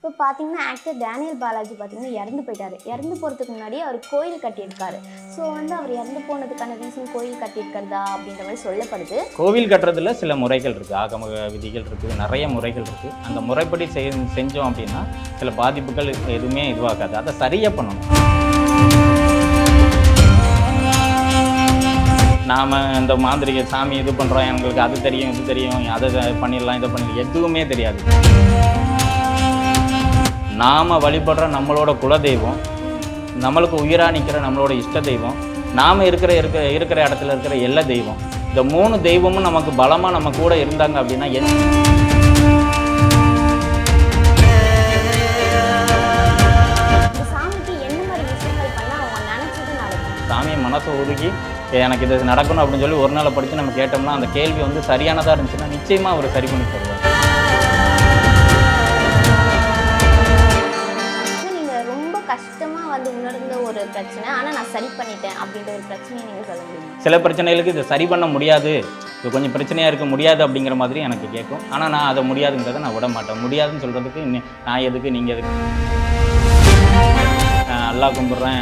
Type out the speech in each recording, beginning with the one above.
இப்போ பார்த்தீங்கன்னா actor Daniel Balaji பார்த்தீங்கன்னா இறந்து போயிட்டார். இறந்து போகிறதுக்கு முன்னாடி அவர் கோயில் கட்டியிருக்காரு. ஸோ வந்து அவர் இறந்து போனதுக்கான ரீசன் கோயில் கட்டியிருக்கிறதா அப்படின்ற மாதிரி சொல்லப்படுது. கோவில் கட்டுறதுல சில முறைகள் இருக்குது ஆகம விதிகள் இருக்குது நிறைய முறைகள் இருக்குது அந்த முறைப்படி செய் செஞ்சோம் அப்படின்னா சில பாதிப்புகள் எதுவுமே இதுவாகாது. அதை சரியாக பண்ணணும். நாம் இந்த மாந்திரிக சாமி இது பண்ணுறோம் எங்களுக்கு அது தெரியும் இது தெரியும். அதை பண்ணிடலாம் இதை பண்ணிடலாம். எதுவுமே தெரியாது. நாம் வழிபடுற நம்மளோட குலதெய்வம் நம்மளுக்கு உயிராக நிற்கிற நம்மளோட இஷ்ட தெய்வம் நாம் இருக்கிற இருக்க இருக்கிற இடத்துல இருக்கிற எல்லா தெய்வம். இந்த மூணு தெய்வமும் நமக்கு பலமாக நம்ம கூட இருந்தாங்க அப்படின்னா என் சாமி மனசை உருகி எனக்கு இது நடக்கணும் அப்படின்னு சொல்லி ஒரு நாளை படித்து நம்ம கேட்டோம்னா அந்த கேள்வி வந்து சரியானதாக இருந்துச்சுன்னா நிச்சயமாக அவர் சரி பண்ணி தருவார். உணர்ந்த ஒரு பிரச்சனை ஆனால் நான் சரி பண்ணிட்டேன் அப்படின்ற ஒரு பிரச்சனையை நீங்கள் சொல்ல முடியுமா? சில பிரச்சனைகளுக்கு இதை சரி பண்ண முடியாது. இது கொஞ்சம் பிரச்சனையாக இருக்க முடியாது அப்படிங்கிற மாதிரி எனக்கு கேட்கும். ஆனால் நான் அதை முடியாதுங்கிறத நான் விட மாட்டேன். முடியாதுன்னு சொல்கிறதுக்கு நான் எதுக்கு நீங்கள் எதுக்கு? நல்லா அல்லாஹ் கும்பிட்றேன்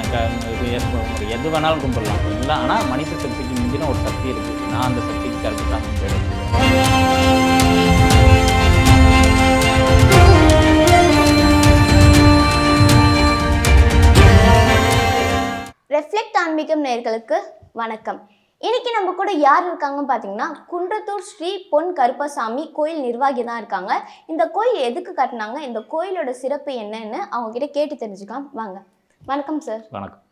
இது ஏற்ப எது வேணாலும் கும்பிடலாம். இல்லை ஆனால் மனித சக்திக்கு மிஞ்சின ஒரு சக்தி இருக்குது நான் அந்த சக்திக்கு கருத்து தான் ஆன்மீகம் நேயர்களுக்கு வணக்கம். இன்னைக்கு நம்ம கூட யார் இருக்காங்கன்னு பார்த்தீங்கன்னா குன்றத்தூர் ஸ்ரீ பொன் கருப்பசாமி கோயில் நிர்வாகி தான் இருக்காங்க. இந்த கோயில் எதுக்கு கட்டினாங்க? இந்த கோயிலோட சிறப்பு என்னன்னு அவங்க கிட்ட கேட்டு தெரிஞ்சுக்கலாம். வாங்க. வணக்கம் சார் வணக்கம்.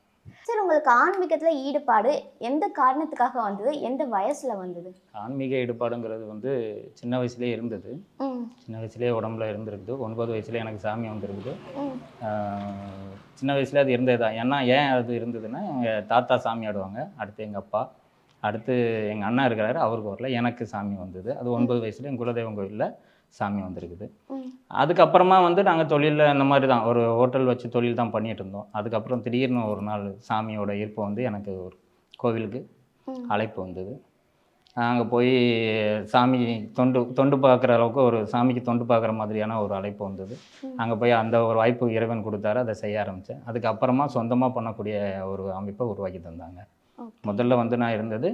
சார் உங்களுக்கு ஆன்மீகத்தில் ஈடுபாடு எந்த காரணத்துக்காக வந்தது? எந்த வயசில் வந்தது? ஆன்மீக ஈடுபாடுங்கிறது வந்து சின்ன வயசுலேயே இருந்தது. சின்ன வயசுலேயே உடம்புல இருந்திருக்குது. ஒன்பது வயசுலேயே எனக்கு சாமி வந்திருக்குது. சின்ன வயசுல அது இருந்தது தான். ஏன்னா ஏன் அது இருந்ததுன்னா எங்கள் தாத்தா சாமி ஆடுவாங்க. அடுத்து எங்கள் அப்பா. அடுத்து எங்கள் அண்ணா இருக்கிறாரு. அவருக்கு வரல. எனக்கு சாமி வந்தது. அது ஒன்பது வயசுல எங்கள் குலதெய்வம் கோயிலில் சாமி வந்திருக்குது. அதுக்கப்புறமா வந்து நாங்கள் தொழிலில் இந்த மாதிரி தான். ஒரு ஹோட்டல் வச்சு தொழில் தான் பண்ணிட்டு இருந்தோம். அதுக்கப்புறம் திடீர்னு ஒரு நாள் சாமியோட ஈர்ப்பு வந்து எனக்கு ஒரு கோவிலுக்கு. அழைப்பு வந்தது. அங்கே போய் சாமி தொண்டு தொண்டு பார்க்குற அளவுக்கு ஒரு சாமிக்கு தொண்டு பார்க்குற மாதிரியான ஒரு அழைப்பு வந்தது. அங்கே போய் அந்த ஒரு வாய்ப்பு இறைவன் கொடுத்தாரு அதை செய்ய ஆரம்பித்தேன் அதுக்கப்புறமா சொந்தமாக பண்ணக்கூடிய ஒரு அமைப்பை உருவாக்கி தந்தாங்க. முதல்ல வந்து நான் இருந்தது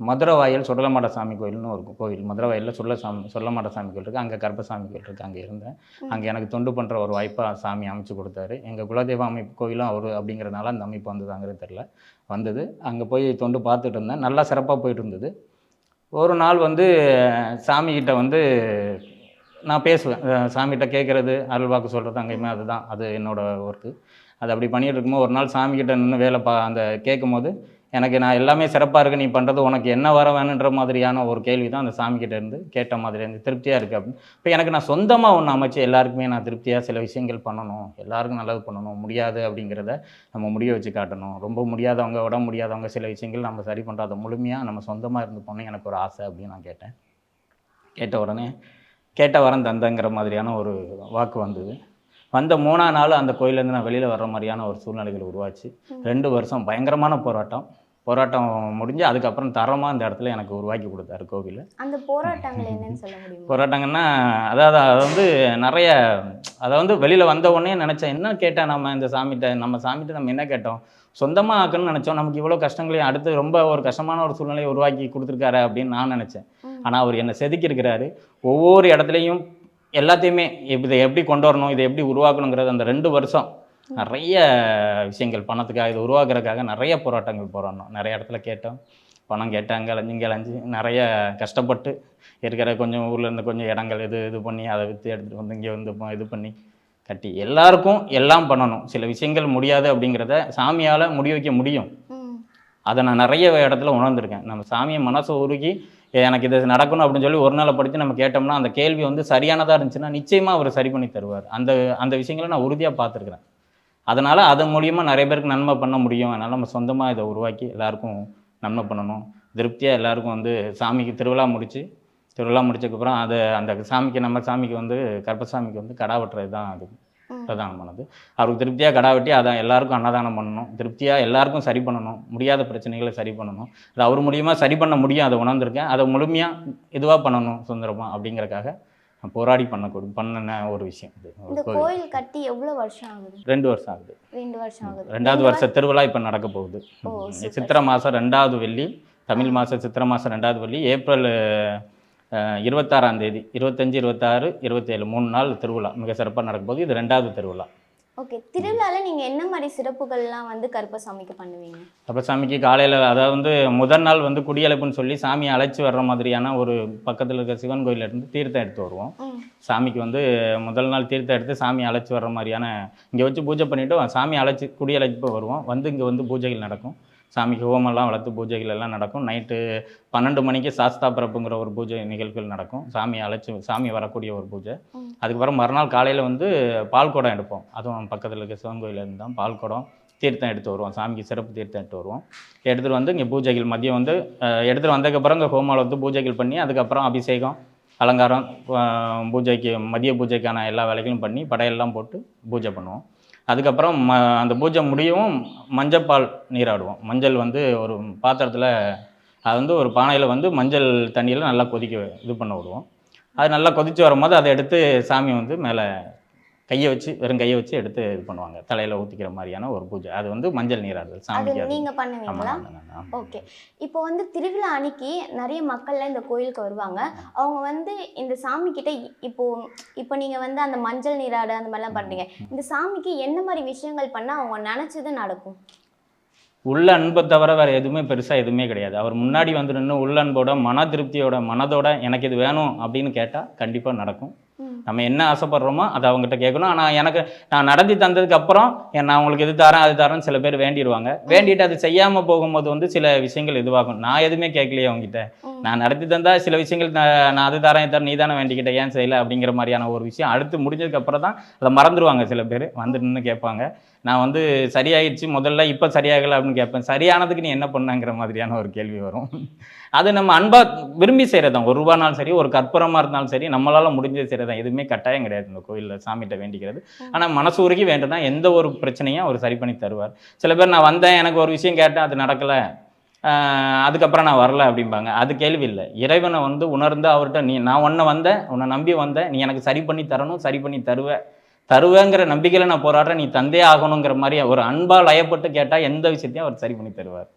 ஆம், மதுரை வாயல் சுடலமாட சாமி கோயில்னு ஒரு கோயில். மதுரை வாயிலில் சுடல சாமி சொல்லமாட சாமி கோயில் இருக்குது அங்கே கருப்பசாமி கோயில் இருக்குது அங்கே இருந்தேன். அங்கே எனக்கு தொண்டு பண்ணுற ஒரு வாய்ப்பாக சாமி அமைச்சு கொடுத்தாரு. எங்கள் குலதெய்வ அமைப்பு கோயிலும் அவர் அப்படிங்கிறனால அந்த அமைப்பு வந்ததாங்கிறது தெரில வந்தது. அங்கே போய் தொண்டு பார்த்துட்டு இருந்தேன். நல்லா சிறப்பாக போயிட்டு இருந்தது. ஒரு நாள் வந்து சாமிகிட்ட வந்து நான் பேசுவேன். சாமிகிட்ட கேட்குறது அருள்வாக்கு சொல்கிறது அங்கேயுமே அதுதான். அது என்னோட ஒர்க்கு அது அப்படி பண்ணிட்டு இருக்கும்போது ஒரு நாள் சாமிகிட்ட நின்று வேலை பா அந்த கேட்கும்போது எனக்கு நான் எல்லாமே சிறப்பாக இருக்கு நீ பண்ணுறது உனக்கு என்ன வர வேணுன்ற மாதிரியான ஒரு கேள்வி தான் அந்த சாமிகிட்ட இருந்து கேட்ட மாதிரி இருந்து திருப்தியாக இருக்குது அப்படின்னு. இப்போ எனக்கு நான் சொந்தமாக ஒன்று அமைச்சு எல்லாருக்குமே நான் திருப்தியாக சில விஷயங்கள் பண்ணணும் எல்லாருக்கும் நல்லது பண்ணணும் முடியாது அப்படிங்கிறத நம்ம முடிய வச்சு காட்டணும். ரொம்ப முடியாதவங்க உடம்பு முடியாதவங்க சில விஷயங்கள் நம்ம சரி பண்ணுறோம் அதை முழுமையாக நம்ம சொந்தமாக இருந்து பண்ணணும் எனக்கு ஒரு ஆசை அப்படின்னு நான் கேட்டேன். கேட்ட உடனே கேட்ட வரம் தந்தங்கிற மாதிரியான ஒரு வாக்கு வந்தது. வந்த மூணாம் நாள் அந்த கோயிலேருந்து நான் வெளியில் வர்ற மாதிரியான ஒரு சூழ்நிலைகள் உருவாச்சு. ரெண்டு வருஷம் பயங்கரமான போராட்டம். போராட்டம் முடிஞ்சு அதுக்கப்புறம் தரமாக இந்த இடத்துல எனக்கு உருவாக்கி கொடுத்தாரு கோவில். அந்த போராட்டங்கள் என்னன்னு சொல்ல முடியுமா? போராட்டங்கன்னா அதாவது அது வந்து நிறைய அதை வந்து வெளியில் வந்த உடனே நினச்சேன் என்ன கேட்டேன் நம்ம இந்த சாமிகிட்ட நம்ம சாமிகிட்ட நம்ம என்ன கேட்டோம்? சொந்தமாக ஆக்கணும்னு நினச்சோம். நமக்கு இவ்வளோ கஷ்டங்களையும் அடுத்து ரொம்ப ஒரு கஷ்டமான ஒரு சூழ்நிலையை உருவாக்கி கொடுத்துருக்காரு அப்படின்னு நான் நினச்சேன். ஆனால் அவர் என்னை செதுக்கியிருக்கிறாரு. ஒவ்வொரு இடத்துலையும் எல்லாத்தையுமே இதை எப்படி கொண்டு வரணும் இதை எப்படி உருவாக்கணுங்கிறது அந்த ரெண்டு வருஷம் நிறைய விஷயங்கள் பணத்துக்காக இதை உருவாக்குறதுக்காக நிறைய போராட்டங்கள் போராடணும். நிறைய இடத்துல கேட்டோம். பணம் கேட்டாங்க அலைஞ்சு இங்கே அலைஞ்சு நிறைய கஷ்டப்பட்டு இருக்கிற கொஞ்சம் ஊரில் இருந்து கொஞ்சம் இடங்கள் இது இது பண்ணி அதை விற்று எடுத்துகிட்டு வந்து இங்கே வந்து இது பண்ணி கட்டி எல்லாருக்கும் எல்லாம் பண்ணணும். சில விஷயங்கள் முடியாது அப்படிங்கிறத சாமியால் முடிய வைக்க முடியும். அதை நான் நிறைய இடத்துல உணர்ந்திருக்கேன். நம்ம சாமியை மனசை உருகி "ஏ, எனக்கு இது நடக்கணும் அப்படின்னு சொல்லி ஒரு நாளை படித்து நம்ம கேட்டோம்னா அந்த கேள்வி வந்து சரியானதாக இருந்துச்சுன்னா நிச்சயமாக அவர் சரி பண்ணி தருவார். அந்த அந்த விஷயங்களை நான் உறுதியாக பார்த்துருக்குறேன். அதனால் அதன் மூலியமாக நிறைய பேருக்கு நன்மை பண்ண முடியும். அதனால் நம்ம சொந்தமாக இதை உருவாக்கி எல்லாருக்கும் நன்மை பண்ணணும். திருப்தியாக எல்லாருக்கும் வந்து சாமிக்கு திருவிழா முடித்து திருவிழா முடிச்சதுக்கப்புறம் அதை அந்த சாமிக்கு நம்ம சாமிக்கு வந்து கருப்பசாமிக்கு வந்து கடா வெட்டுறது தான் அது. பிரதானமானது. அவருக்கு திருப்தியாக கடா வெட்டி அதை எல்லாருக்கும் அன்னதானம் பண்ணணும். திருப்தியாக எல்லாருக்கும் சரி பண்ணணும். முடியாத பிரச்சனைகளை சரி பண்ணணும். அது அவர் மூலியமாக சரி பண்ண முடியும். அதை உணர்ந்திருக்கேன். அதை முழுமையாக இதுவாக பண்ணணும் சுதந்திரமாக அப்படிங்கறக்காக போராடி பண்ணக்கூடிய பண்ணின ஒரு விஷயம் இந்த கோயில் கட்டி எவ்வளவு வருஷம் ஆகுது? ரெண்டு வருஷம் ஆகுது. ரெண்டு வருஷம் ஆகுது. ரெண்டாவது வருஷ திருவிழா இப்போ நடக்க போகுது. சித்திரை மாதம் ரெண்டாவது வெள்ளி தமிழ் மாதம் சித்திரை மாதம் ரெண்டாவது வெள்ளி ஏப்ரல் இருபத்தாறாம் தேதி இருபத்தஞ்சு இருபத்தாறு இருபத்தேழு மூணு நாள் திருவிழா. மிக சிறப்பாக நடக்க போகுது. இது ரெண்டாவது திருவிழா. ஓகே திருவிழால நீங்க என்ன மாதிரி சிறப்புகள்லாம் வந்து கருப்பசாமிக்கு பண்ணுவீங்க? அப்போ சாமிக்கு காலையில் அதாவது வந்து முதல் நாள் வந்து குடியழைப்புன்னு சொல்லி சாமியை அழைச்சி வர்ற மாதிரியான ஒரு பக்கத்தில் இருக்க சிவன் கோயில்ல இருந்து தீர்த்தம் எடுத்து வருவோம். சாமிக்கு வந்து முதல் நாள் தீர்த்தம் எடுத்து சாமி அழைச்சி வர்ற மாதிரியான இங்கே வச்சு பூஜை பண்ணிவிட்டு சாமி அழைச்சி குடியழைப்பு வருவோம். வந்து இங்கே வந்து பூஜைகள் நடக்கும். சாமிக்கு ஹோமெல்லாம் வளர்த்து பூஜைகள் எல்லாம் நடக்கும். நைட்டு பன்னெண்டு மணிக்கு சாஸ்தா பிறப்புங்கிற ஒரு பூஜை நிகழ்வுகள் நடக்கும். சாமி அழைச்சி சாமி வரக்கூடிய ஒரு பூஜை. அதுக்கப்புறம் மறுநாள் காலையில் வந்து பால் குடம் எடுப்போம். அதுவும் பக்கத்தில் இருக்க சிவன் கோயில்ல இருந்து தான் பால் குடம் தீர்த்தம் எடுத்து வருவோம். சாமிக்கு சிறப்பு தீர்த்தம் எடுத்து வருவோம். எடுத்துகிட்டு வந்து இங்கே பூஜைகள் மதியம் வந்து எடுத்துகிட்டு வந்ததுக்கப்புறம் இங்கே ஹோமாவில் வந்து பூஜைகள் பண்ணி அதுக்கப்புறம் அபிஷேகம் அலங்காரம் பூஜைக்கு மதிய பூஜைக்கான எல்லா வேலைகளும் பண்ணி படையெல்லாம் போட்டு பூஜை பண்ணுவோம். அதுக்கப்புறம் ம அந்த பூஜை முடியவும் மஞ்சப்பால் நீராடுவோம். மஞ்சள் வந்து ஒரு பாத்திரத்தில் அது வந்து ஒரு பானையில் வந்து மஞ்சள் தண்ணியில் நல்லா கொதிக்க இது பண்ண விடுவோம். அது நல்லா கொதித்து வரும்போது அதை எடுத்து சாமி வந்து மேலே கையை வச்சு வெறும் கையை வச்சு எடுத்து இது பண்ணுவாங்க. தலையில் ஊற்றிக்கிற மாதிரியான ஒரு பூஜை. அது வந்து மஞ்சள் நீராடுதல் சாமிக்கு அது நீங்க ஆமாம் பண்ணுவீங்களா. ஓகே. இப்போ வந்து திருவிழா அன்னைக்கு நிறைய மக்கள்லாம் இந்த கோயிலுக்கு வருவாங்க. அவங்க வந்து இந்த சாமி கிட்ட இப்போ இப்போ நீங்க வந்து அந்த மஞ்சள் நீராடு அந்த மாதிரிலாம் பண்றீங்க. இந்த சாமிக்கு என்ன மாதிரி விஷயங்கள் பண்ணா அவங்க நினைச்சது நடக்கும்? உள்ள அன்பை தவிர வேறு எதுவுமே பெருசாக எதுவுமே கிடையாது. அவர் முன்னாடி வந்து நின்று உள்ள அன்போட மன திருப்தியோட மனதோட எனக்கு இது வேணும் அப்படின்னு கேட்டால் கண்டிப்பாக நடக்கும். நம்ம என்ன ஆசைப்படுறோமோ அதை அவங்ககிட்ட கேட்கணும். ஆனால் எனக்கு நான் நடத்தி தந்ததுக்கு அப்புறம் நான் உங்களுக்கு இது தரேன் அது தரேன்னு சில பேர் வேண்டிடுவாங்க. வேண்டிட்டு அது செய்யாமல் போகும்போது வந்து சில விஷயங்கள் இதுவாகும். நான் எதுவுமே கேட்கலையே அவங்ககிட்ட. நான் நடத்தி தந்தா சில விஷயங்கள் நான் அது தரேன் தரேன் நீ தானே வேண்டிக்கிட்ட ஏன் செய்யலை அப்படிங்கிற மாதிரியான ஒரு விஷயம் அடுத்து முடிஞ்சதுக்கு அப்புறம் தான் அதை மறந்துடுவாங்க சில பேர். வந்து நின்று கேட்பாங்க. நான் வந்து சரியாயிடுச்சு முதல்ல இப்போ சரியாகலை அப்படின்னு கேட்பேன். சரியானதுக்கு நீ என்ன பண்ணாங்கிற மாதிரியான ஒரு கேள்வி வரும். அது நம்ம அன்பா விரும்பி செய்கிறதான் ஒரு ரூபானாலும் சரி ஒரு கற்பூரமாக இருந்தாலும் சரி நம்மளால முடிஞ்சது செய்கிறதான் எதுவுமே கட்டாயம் கிடையாது இந்த கோயிலில் சாமிகிட்ட வேண்டிக்கிறது. ஆனால் மனசு உருகி வேண்டும்னா எந்த ஒரு பிரச்சனையும் அவர் சரி பண்ணி தருவார். சில பேர் நான் வந்தேன் எனக்கு ஒரு விஷயம் கேட்டேன் அது நடக்கலை. அதுக்கப்புறம் நான் வரல அப்படிம்பாங்க. அது கேள்வி இல்லை. இறைவனை வந்து உணர்ந்து அவர்கிட்ட நீ நான் உன்னை வந்தேன் உன்னை நம்பி வந்தேன் நீ எனக்கு சரி பண்ணி தரணும் சரி பண்ணி தருவ. தருவேங்கிற நம்பிக்கையில் நான் போராடுறேன் நீ தந்தே ஆகணுங்கிற மாதிரி ஒரு அன்பால் லயப்பட்டு கேட்டால் எந்த விஷயத்தையும் அவர் சரி பண்ணி தருவார்.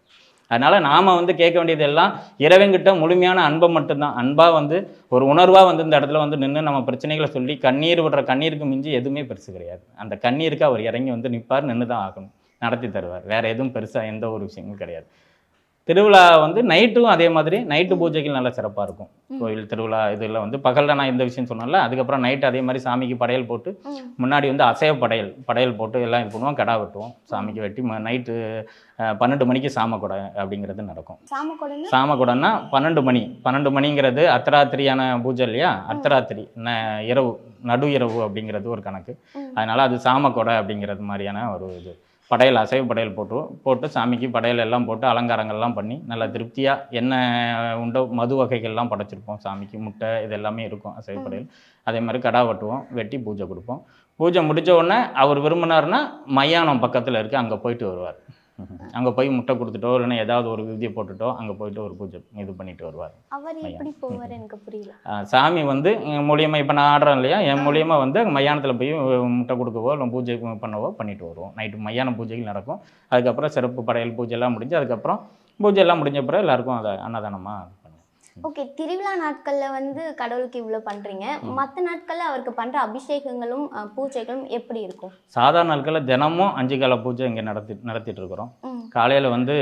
அதனால் நாம் வந்து கேட்க வேண்டியது எல்லாம் இறைவன்கிட்ட முழுமையான அன்பை மட்டும்தான். அன்பாக வந்து ஒரு உணர்வாக வந்து இந்த இடத்துல வந்து நின்று நம்ம பிரச்சனைகளை சொல்லி கண்ணீர் விடுற கண்ணீருக்கு மிஞ்சி எதுவுமே பெருசு கிடையாது. அந்த கண்ணீருக்கு அவர் இறங்கி வந்து நிற்பார் நின்று தான் ஆகணும். நடத்தி தருவார். வேறு எதுவும் பெருசாக எந்த ஒரு விஷயமும் கிடையாது. திருவிழா வந்து நைட்டும் அதே மாதிரி நைட்டு பூஜைகள் நல்லா சிறப்பாக இருக்கும். கோயில் திருவிழா இதெல்லாம் வந்து பகலில் நான் இந்த விஷயம் சொன்னேன்ல அதுக்கப்புறம் நைட் அதே மாதிரி சாமிக்கு படையல் போட்டு. முன்னாடி வந்து அசைவ படையல் படையல் போட்டு எல்லாம் இது பண்ணுவோம் கடா வெட்டுவோம் சாமிக்கு வெட்டி நைட்டு பன்னெண்டு மணிக்கு சாமக்கொடை அப்படிங்கிறது நடக்கும். சாமக்கொடன்னு? சாமக்கொடைன்னா பன்னெண்டு மணி பன்னெண்டு மணிங்கிறது அர்த்தராத்திரியான பூஜை இல்லையா? அர்த்தராத்திரி ந இரவு நடு இரவு அப்படிங்கிறது ஒரு கணக்கு. அதனால அது சாமக்கொடை அப்படிங்கிறது மாதிரியான ஒரு இது. படையல் அசைவ படையல் போட்டுருவோம் போட்டு சாமிக்கு படையல் எல்லாம் போட்டு அலங்காரங்கள்லாம் பண்ணி நல்லா திருப்தியாக என்ன உண்டோ மது வகைகள்லாம் படைச்சிருப்போம் சாமிக்கு. முட்டை இது எல்லாமே இருக்கும் அசைவ படையல். அதே மாதிரி கடா வெட்டுவோம் வெட்டி பூஜை கொடுப்போம். பூஜை முடிச்ச உடனே அவர் விரும்பினார்னா மயானம் பக்கத்தில் இருக்கு அங்கே போயிட்டு வருவார். அங்கே போய் முட்டை கொடுத்துட்டோ இல்லைன்னா ஏதாவது ஒரு விதியை போட்டுட்டோ அங்கே போயிட்டு ஒரு பூஜை இது பண்ணிட்டு வருவார். அவர் எப்படி போவார் எனக்கு புரியல. ஆஹ் சாமி வந்து என் மூலியமா இப்போ நான் ஆடுறேன் இல்லையா என் மூலியமா வந்து மயானத்தில் போய் முட்டை கொடுக்கவோ இல்லை பூஜை பண்ணவோ பண்ணிட்டு வருவோம். நைட்டு மயான பூஜைகள் நடக்கும். அதுக்கப்புறம் சிறப்பு படையல் பூஜை எல்லாம் முடிஞ்சு அதுக்கப்புறம் பூஜை எல்லாம் முடிஞ்ச பிறகு எல்லாருக்கும் அதை அன்னதானமாக ஓகே திருவிழா நாட்கள்ல வந்து கடவுளுக்கு இவ்வளோ பண்றீங்க. மற்ற நாட்கள்ல அவருக்கு பண்ற அபிஷேகங்களும் பூஜைகளும் எப்படி இருக்கும்? சாதாரண நாட்களில் தினமும் அஞ்சு கால பூஜை இங்கே நடத்தி நடத்திட்டு இருக்கிறோம். காலையில் வந்து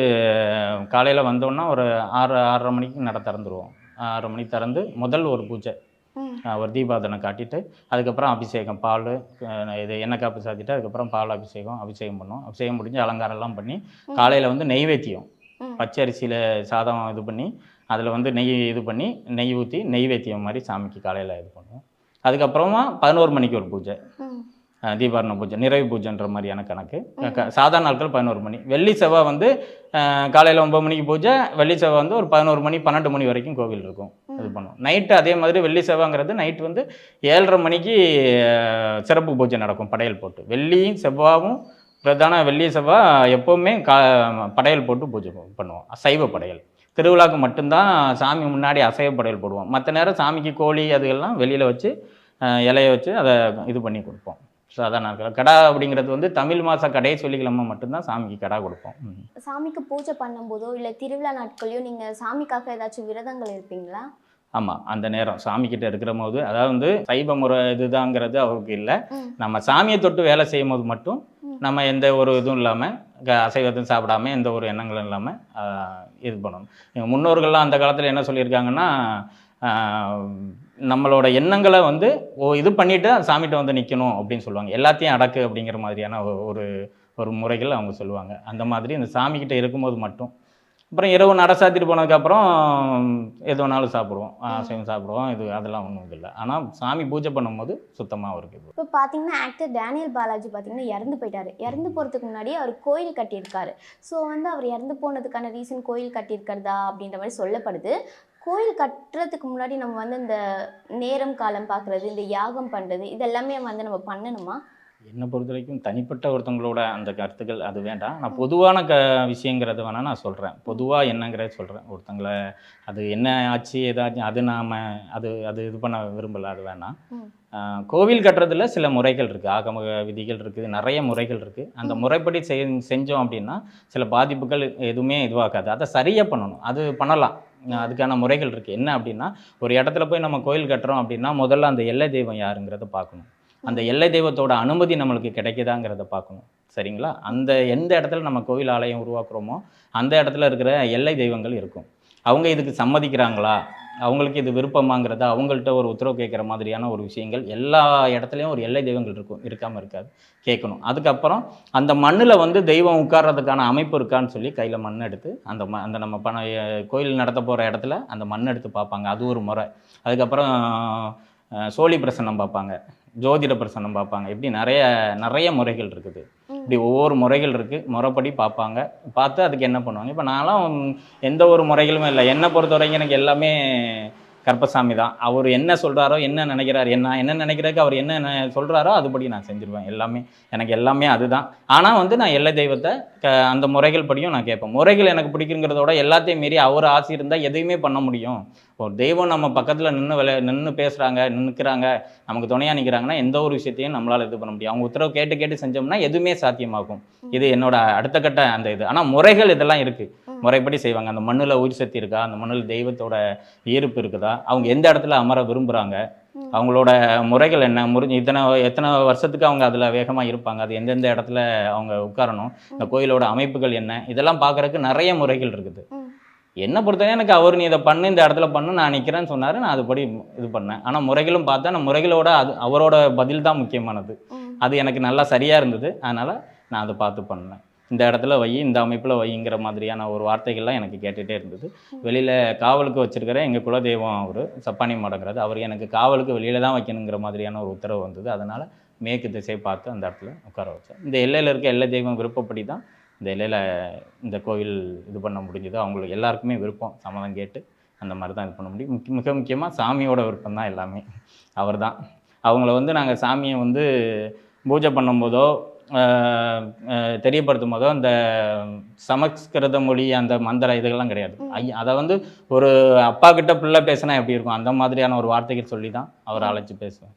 காலையில் வந்தோன்னா ஒரு ஆறு ஆறரை மணிக்கு நட திறந்துருவோம். ஆறரை மணிக்கு திறந்து முதல் ஒரு பூஜை. ஒரு தீபாதனை காட்டிட்டு அதுக்கப்புறம் அபிஷேகம் பால் இது எண்ணெய் காப்பு சாத்திட்டு அதுக்கப்புறம் பால் அபிஷேகம் அபிஷேகம் பண்ணோம் அபிஷேகம் முடிஞ்சு அலங்காரம்லாம் பண்ணி காலையில் வந்து நெய்வேத்தியம். பச்சரிசியில் சாதம் இது பண்ணி அதில் வந்து நெய் இது பண்ணி நெய் ஊற்றி நெய்வேத்தியம் மாதிரி சாமிக்கு காலையில் இது பண்ணுவோம். அதுக்கப்புறமா பதினோரு மணிக்கு ஒரு பூஜை. தீபாரண பூஜை நிறைவு பூஜைன்ற மாதிரியான கணக்கு. சாதாரண நாட்கள் பதினோரு மணி. வெள்ளி செவ்வாய் வந்து காலையில் ஒம்பது மணிக்கு பூஜை வெள்ளி செவ்வாய் வந்து ஒரு பதினோரு மணி பன்னெண்டு மணி வரைக்கும் கோவில் இருக்கும். இது பண்ணுவோம். நைட்டு அதே மாதிரி வெள்ளி செவ்வாய்ங்கிறது நைட்டு வந்து ஏழரை மணிக்கு சிறப்பு பூஜை நடக்கும் படையல் போட்டு. வெள்ளியும் செவ்வாயும் பிரதான வெள்ளி செவ்வாய் எப்போவுமே கா படையல் போட்டு பூஜை பண்ணுவோம். சைவ படையல். திருவிழாக்கு மட்டும்தான் சாமி முன்னாடி அசைவ படையல் போடுவோம் மற்ற நேரம் சாமிக்கு கோழி அதுகெல்லாம் வெளியில் வச்சு இலைய வச்சு அதை இது பண்ணி கொடுப்போம் சாதாரண நாட்கள் கடா அப்படிங்கிறது வந்து தமிழ் மாத கடைசி வெள்ளிக்கிழமை மட்டும்தான் சாமிக்கு கடா கொடுப்போம். சாமிக்கு பூஜை பண்ணும்போதோ இல்லை திருவிழா நாட்களையோ நீங்கள் சாமிக்காக ஏதாச்சும் விரதங்கள் இருப்பீங்களா ஆமாம் அந்த நேரம் சாமிக்கிட்ட இருக்கிற போது அதாவது வந்து சைவ முறை இதுதாங்கிறது அவருக்கு இல்லை. நம்ம சாமியை தொட்டு வேலை செய்யும் போது மட்டும். நம்ம எந்த ஒரு இதுவும் இல்லாமல் அசைவத்தையும் சாப்பிடாம எந்த ஒரு எண்ணங்களும் இல்லாமல் இது பண்ணணும். முன்னோர்கள்லாம் அந்த காலத்தில் என்ன சொல்லியிருக்காங்கன்னா நம்மளோட எண்ணங்களை வந்து ஓ இது பண்ணிட்டு சாமிகிட்ட வந்து நிற்கணும் அப்படின்னு சொல்லுவாங்க. எல்லாத்தையும் அடக்கு அப்படிங்கிற மாதிரியான ஒரு ஒரு முறைகள் அவங்க சொல்லுவாங்க. அந்த மாதிரி இந்த சாமிக்கிட்ட இருக்கும்போது மட்டும் அப்புறம் இரவு நட சாத்திட்டு போனதுக்கப்புறம் எது வேணாலும் சாப்பிடுவோம். அசைவம் சாப்பிடுவோம். இது அதெல்லாம் ஒன்றும் இல்லை. ஆனால் சாமி பூஜை பண்ணும்போது சுத்தமாக இருக்குது இப்போ பார்த்தீங்கன்னா ஆக்டர் டேனியல் பாலாஜி பார்த்தீங்கன்னா இறந்து போயிட்டாரு. இறந்து போகிறதுக்கு முன்னாடி அவர் கோயில் கட்டியிருக்காரு. ஸோ வந்து அவர் இறந்து போனதுக்கான ரீசன் கோயில் கட்டியிருக்கிறதா அப்படின்ற மாதிரி சொல்லப்படுது. கோயில் கட்டுறதுக்கு முன்னாடி நம்ம வந்து இந்த நேரம் காலம் பார்க்குறது இந்த யாகம் பண்ணுறது இதெல்லாமே வந்து நம்ம பண்ணணுமா? என்னை பொறுத்த வரைக்கும் தனிப்பட்ட ஒருத்தவங்களோட அந்த கருத்துக்கள் அது வேண்டாம். நான் பொதுவான க விஷயங்கிறத வேணால் நான் சொல்கிறேன் பொதுவாக என்னங்கிறத சொல்கிறேன் ஒருத்தங்களை அது என்ன ஆச்சு ஏதாச்சும் அது நாம் அது அது இது பண்ண விரும்பல அது வேணாம். கோவில் கட்டுறதுல சில முறைகள் இருக்குது ஆகம விதிகள் இருக்குது. நிறைய முறைகள் இருக்குது அந்த முறைப்படி செய் செஞ்சோம் அப்படின்னா சில பாதிப்புகள் எதுவுமே இதுவாகாது. அதை சரியாக பண்ணணும். அது பண்ணலாம். அதுக்கான முறைகள் இருக்குது என்ன அப்படின்னா ஒரு இடத்துல போய் நம்ம கோயில் கட்டுறோம் அப்படின்னா முதல்ல அந்த எல்லை தெய்வம் யாருங்கிறத பார்க்கணும். அந்த எல்லை தெய்வத்தோட அனுமதி நம்மளுக்கு கிடைக்குதாங்கிறத பார்க்கணும். சரிங்களா? அந்த எந்த இடத்துல நம்ம கோயில் ஆலயம் உருவாக்குறோமோ அந்த இடத்துல இருக்கிற எல்லை தெய்வங்கள் இருக்கும். அவங்க இதுக்கு சம்மதிக்கிறாங்களா? அவங்களுக்கு இது விருப்பமாங்கிறத? அவங்கள்ட்ட ஒரு உத்தரவு கேட்குற மாதிரியான ஒரு விஷயங்கள் எல்லா இடத்துலையும் ஒரு எல்லை தெய்வங்கள் இருக்கும் இருக்காமல் இருக்காது. கேட்கணும். அதுக்கப்புறம் அந்த மண்ணில் வந்து தெய்வம் உட்கார்றதுக்கான அமைப்பு இருக்கான்னு சொல்லி கையில் மண் எடுத்து அந்த ம அந்த நம்ம பண கோயில் நடத்த போகிற இடத்துல அந்த மண் எடுத்து பார்ப்பாங்க. அது ஒரு முறை. அதுக்கப்புறம் சோழி பிரசன்னம் பார்ப்பாங்க ஜோதிட பிரசன்னம் பார்ப்பாங்க. இப்படி நிறைய நிறைய முறைகள் இருக்குது. இப்படி ஒவ்வொரு முறைகள் இருக்குது முறைப்படி பார்ப்பாங்க. பார்த்து அதுக்கு என்ன பண்ணுவாங்க? இப்போ நான்லாம் எந்த ஒரு முறைகளுமே இல்லை. என்னை பொறுத்த வரைக்கும் எனக்கு எல்லாமே கற்பசாமி தான். அவர் என்ன சொல்கிறாரோ என்ன நினைக்கிறார் என்ன என்ன நினைக்கிறதுக்கு அவர் என்ன சொல்கிறாரோ அதுபடி நான் செஞ்சுருவேன். எல்லாமே எனக்கு எல்லாமே அதுதான். ஆனால் வந்து நான் எல்லை தெய்வத்தை க அந்த முறைகள் படியும் நான் கேட்பேன். முறைகள் எனக்கு பிடிக்குங்கிறதோட எல்லாத்தையும் மீறி அவர் ஆசை இருந்தால் எதையுமே பண்ண முடியும். ஒரு தெய்வம் நம்ம பக்கத்தில் நின்று விளை நின்று பேசுகிறாங்க நிற்கிறாங்க நமக்கு துணையாக நிற்கிறாங்கன்னா எந்த ஒரு விஷயத்தையும் நம்மளால் இது பண்ண முடியும். அவங்க உத்தரவு கேட்டு கேட்டு செஞ்சோம்னா எதுவுமே சாத்தியமாகும். இது என்னோட அடுத்த கட்ட அந்த இது. ஆனால் முறைகள் இதெல்லாம் இருக்குது முறைப்படி செய்வாங்க. அந்த மண்ணில் உயிர் சக்தி இருக்கா? அந்த மண்ணில் தெய்வத்தோட ஈர்ப்பு இருக்குதா? அவங்க எந்த இடத்துல அமர விரும்புகிறாங்க. அவங்களோட முறைகள் என்ன? முறிஞ்சு இத்தனை எத்தனை வருஷத்துக்கு அவங்க அதில் வேகமாக இருப்பாங்க? அது எந்தெந்த இடத்துல அவங்க உட்காரணும்? இந்த கோயிலோட அமைப்புகள் என்ன? இதெல்லாம் பார்க்கறதுக்கு நிறைய முறைகள் இருக்குது. என்னை பொறுத்தவரை எனக்கு அவர் நீ இதை பண்ணு இந்த இடத்துல பண்ணு நான் நிற்கிறேன்னு சொன்னார் நான் அதுபடி இது பண்ணேன். ஆனால் முறைகளும் பார்த்தா நான் முறைகளோட அது அவரோட பதில் தான் முக்கியமானது. அது எனக்கு நல்லா சரியாக இருந்தது. அதனால் நான் அதை பார்த்து பண்ணேன். இந்த இடத்துல வை இந்த அமைப்பில் வைங்கிற மாதிரியான ஒரு வார்த்தைகள்லாம் எனக்கு கேட்டுகிட்டே இருந்தது. வெளியில் காவலுக்கு வச்சிருக்கிற எங்கள் குலதெய்வம் அவர் சப்பானி மடங்கிறது அவர் எனக்கு காவலுக்கு வெளியில் தான் வைக்கணுங்கிற மாதிரியான ஒரு உத்தரவு வந்தது. அதனால் மேற்கு திசை பார்த்து அந்த இடத்துல உட்கார வச்சேன் இந்த எல்லையில் இருக்க எல்லை தெய்வம் விருப்பப்படி தான் இந்த எல்லையில் இந்த கோவில் இது பண்ண முடிஞ்சது அவங்களுக்கு எல்லாருக்குமே விருப்பம். சம்மதம் கேட்டு அந்த மாதிரி தான் இது பண்ண முடியும். முக்கிய மிக முக்கியமாக சாமியோட விருப்பம் தான் எல்லாமே. அவர் தான். அவங்கள வந்து நாங்கள் சாமியை வந்து பூஜை பண்ணும்போதோ தெரியப்படுத்தும் போதோ அந்த சமஸ்கிருத மொழி அந்த மந்திர இதுகள்லாம் கிடையாது. ஐயா அதை வந்து ஒரு அப்பா கிட்ட பிள்ளை பேசினா எப்படி இருக்கும்? அந்த மாதிரியான ஒரு வார்த்தைகள் சொல்லி தான் அவரை அழைச்சி பேசுவேன்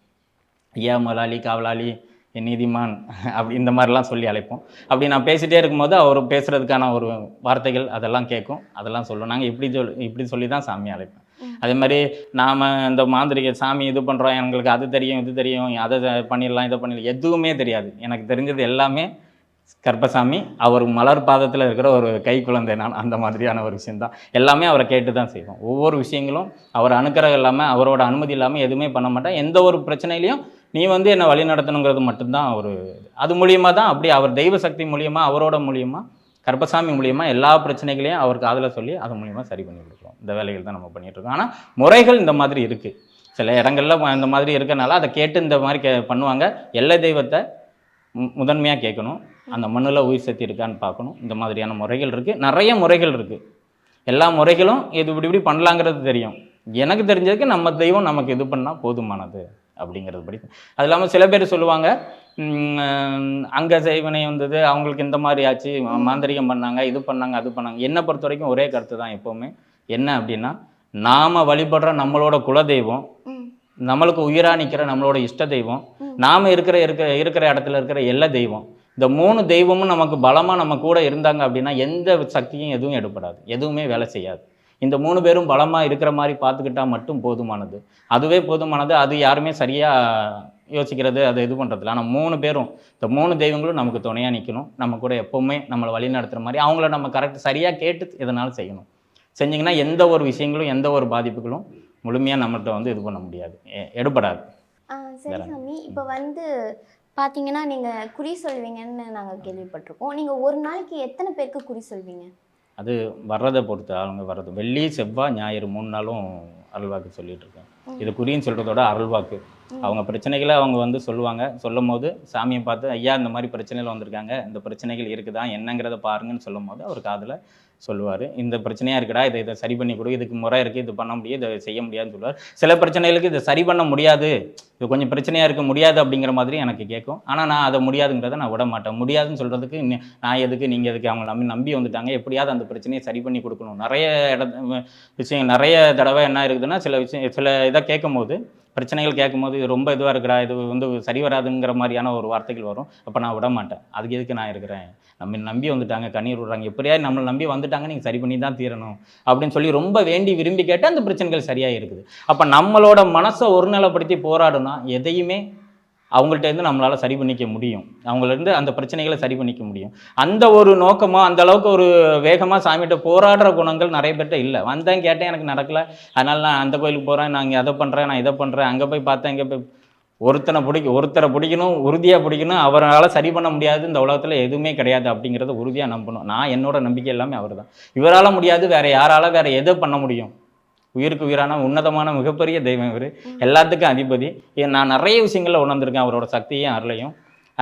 ஐயா முதலாளி காவலாளி என் நீதிமான் அப்படி இந்த மாதிரிலாம் சொல்லி அழைப்போம். அப்படி நான் பேசிகிட்டே இருக்கும்போது அவர் பேசுகிறதுக்கான ஒரு வார்த்தைகள் அதெல்லாம் கேட்கும். அதெல்லாம் சொல்லுவோம் நாங்கள் இப்படி சொல் இப்படி சொல்லி தான் சாமி அழைப்பேன் ம். அதே மாதிரி நாம் இந்த மாந்திரிக சாமி இது பண்ணுறோம் எங்களுக்கு அது தெரியும் இது தெரியும். அதை பண்ணிடலாம் இதை பண்ணிடலாம். எதுவுமே தெரியாது. எனக்கு தெரிஞ்சது எல்லாமே கர்பசாமி அவர் மலர் பாதத்தில் இருக்கிற ஒரு கை குழந்தை நான் அந்த மாதிரியான ஒரு விஷயந்தான் எல்லாமே அவரை கேட்டு தான் செய்வோம். ஒவ்வொரு விஷயங்களும் அவர் அனுக்கிரகம் இல்லாமல் அவரோட அனுமதி இல்லாமல் எதுவுமே பண்ண மாட்டேன். எந்த ஒரு பிரச்சனையிலையும் நீ வந்து என்னை வழி நடத்தணுங்கிறது மட்டும்தான் ஒரு அது மூலியமாக தான் அப்படி அவர் தெய்வ சக்தி மூலியமாக அவரோட மூலியமாக கர்பசாமி மூலியமாக எல்லா பிரச்சனைகளையும் அவர் காதில் சொல்லி அது மூலியமாக சரி பண்ணி கொடுக்குறோம். இந்த வேலைகள் தான் நம்ம பண்ணிட்டு இருக்கோம். ஆனால் முறைகள் இந்த மாதிரி இருக்குது சில இடங்கள்ல இந்த மாதிரி இருக்கனால அதை கேட்டு இந்த மாதிரி கே பண்ணுவாங்க. எல்லை தெய்வத்தை முதன்மையாக கேட்கணும். அந்த மண்ணில் உயிர் சக்தி இருக்கான்னு பார்க்கணும். இந்த மாதிரியான முறைகள் இருக்குது நிறைய முறைகள் இருக்குது எல்லா முறைகளும் இது இப்படி இப்படி பண்ணலாங்கிறது தெரியும். எனக்கு தெரிஞ்சதுக்கு நம்ம தெய்வம் நமக்கு இது பண்ணால் போதுமானது அப்படிங்கிறது படி அது இல்லாமல் சில பேர் சொல்லுவாங்க அங்கே செய்வனை வந்தது அவங்களுக்கு இந்த மாதிரி ஆச்சு. மாந்திரிகம் பண்ணாங்க இது பண்ணாங்க அது பண்ணாங்க. என்னை பொறுத்த வரைக்கும் ஒரே கருத்து தான் எப்போவுமே. என்ன அப்படின்னா நாம் வழிபடுற நம்மளோட குலதெய்வம் நம்மளுக்கு உயிராக நிற்கிற நம்மளோட இஷ்ட தெய்வம். நாம் இருக்கிற இருக்கிற இருக்கிற இடத்துல இருக்கிற எல்லா தெய்வம் இந்த மூணு தெய்வமும் நமக்கு பலமாக நம்ம கூட இருந்தாங்க அப்படின்னா எந்த சக்தியும் எதுவும் எடுப்படாது எதுவுமே வேலை செய்யாது. இந்த மூணு பேரும் பலமாக இருக்கிற மாதிரி பார்த்துக்கிட்டா மட்டும் போதுமானது. அதுவே போதுமானது. அது யாருமே சரியாக யோசிக்கிறது அதை இது பண்ணுறதில்ல ஆனால் மூணு பேரும் இந்த மூணு தெய்வங்களும் நமக்கு துணையாக நிற்கணும் நம்ம கூட எப்போவுமே நம்மளை வழி நடத்துகிற மாதிரி அவங்கள நம்ம கரெக்ட் சரியாக கேட்டு எதனாலும் செய்யணும்? செஞ்சிங்கன்னா எந்த ஒரு விஷயங்களும் எந்த ஒரு பாதிப்புகளும் முழுமையாக நம்மகிட்ட வந்து இது பண்ண முடியாது. எடுபடாது. சரி சாமி. இப்போ வந்து பார்த்தீங்கன்னா நீங்கள் குறி சொல்வீங்கன்னு நாங்கள் கேள்விப்பட்டிருக்கோம் நீங்கள் ஒரு நாளைக்கு எத்தனை பேருக்கு குறி சொல்வீங்க அது வர்றதை பொறுத்து அவங்க வர்றது வெள்ளி செவ்வாய் ஞாயிறு மூணு நாளும் அருள்வாக்கு சொல்லிட்டு இருக்கேன். இது குறின்னு சொல்கிறதோட அருள்வாக்கு. அவங்க பிரச்சனைகளை அவங்க வந்து சொல்லுவாங்க. சொல்லும் போது சாமியை பார்த்து ஐயா இந்த மாதிரி பிரச்சனைகள் வந்திருக்காங்க. இந்த பிரச்சனைகள் இருக்குதா? என்னங்கிறத பாருங்கன்னு சொல்லும் போது அவர் காதில் சொல்லுவார். இந்த பிரச்சனையாக இருக்குடா இதை இதை சரி பண்ணி கொடு. இதுக்கு முறை இருக்குது இது பண்ண முடியும். இதை செய்ய முடியாதுன்னு சொல்லுவார். சில பிரச்சனைகளுக்கு இதை சரி பண்ண முடியாது. இது கொஞ்சம் பிரச்சனையாக இருக்க முடியாது அப்படிங்கிற மாதிரி எனக்கு கேட்கும். ஆனால் நான் அதை முடியாதுங்கிறத நான் விட மாட்டேன். முடியாதுன்னு சொல்கிறதுக்கு நான் எதுக்கு நீங்கள் எதுக்கு அவங்க நம்பி நம்பி வந்துட்டாங்க? எப்படியாவது அந்த பிரச்சனையை சரி பண்ணி கொடுக்கணும். நிறைய இட விஷயம் நிறைய தடவை என்ன இருக்குதுன்னா சில விஷயம் சில இதை கேட்கும் போது பிரச்சனைகள் கேட்கும்போது இது ரொம்ப இதுவாக இருக்கிறா இது வந்து சரி வராதுங்கிற மாதிரியான ஒரு வார்த்தைகள் வரும். அப்போ நான் விட மாட்டேன். அதுக்கு எதுக்கு நான் இருக்கிறேன்? நம்ம நம்பி வந்துட்டாங்க கண்ணீர் விடுறாங்க. எப்படியாவது நம்மளை நம்பி வந்துட்டாங்க நீங்கள் சரி பண்ணி தான் தீரணும் அப்படின்னு சொல்லி ரொம்ப வேண்டி விரும்பி கேட்டால் அந்த பிரச்சனைகள் சரியாக இருக்குது அப்போ நம்மளோட மனசை ஒருநிலைப்படுத்தி போராடுனா எதையுமே அவங்கள்ட்ட இருந்து நம்மளால் சரி பண்ணிக்க முடியும். அவங்கள்ட்ட அந்த பிரச்சனைகளை சரி பண்ணிக்க முடியும். அந்த ஒரு நோக்கமாக அந்த அளவுக்கு ஒரு வேகமாக சாமிகிட்ட போராடுற குணங்கள் நிறைய பேர்கிட்ட இல்லை. வந்தேன் கேட்டேன் எனக்கு நடக்கலை. அதனால் நான் அந்த கோயிலுக்கு போகிறேன் நான் இங்கே அதை பண்ணுறேன் நான் இதை பண்ணுறேன் அங்கே போய் பார்த்தேன் இங்கே போய் ஒருத்தனை பிடிக்க ஒருத்தரை பிடிக்கணும் உறுதியாக பிடிக்கணும் அவரால் சரி பண்ண முடியாது இந்த உலகத்தில் எதுவுமே கிடையாது அப்படிங்கிறத உறுதியாக நம்பணும். நான் என்னோட நம்பிக்கை எல்லாமே அவர் தான் இவரால் முடியாது வேறு யாரால வேறு எதை பண்ண முடியும்? உயிருக்கு உயிரான உன்னதமான மிகப்பெரிய தெய்வம் இவர். எல்லாத்துக்கும் அதிபதி. நான் நிறைய விஷயங்களில் உணர்ந்திருக்கேன் அவரோட சக்தியும் அருளையும்.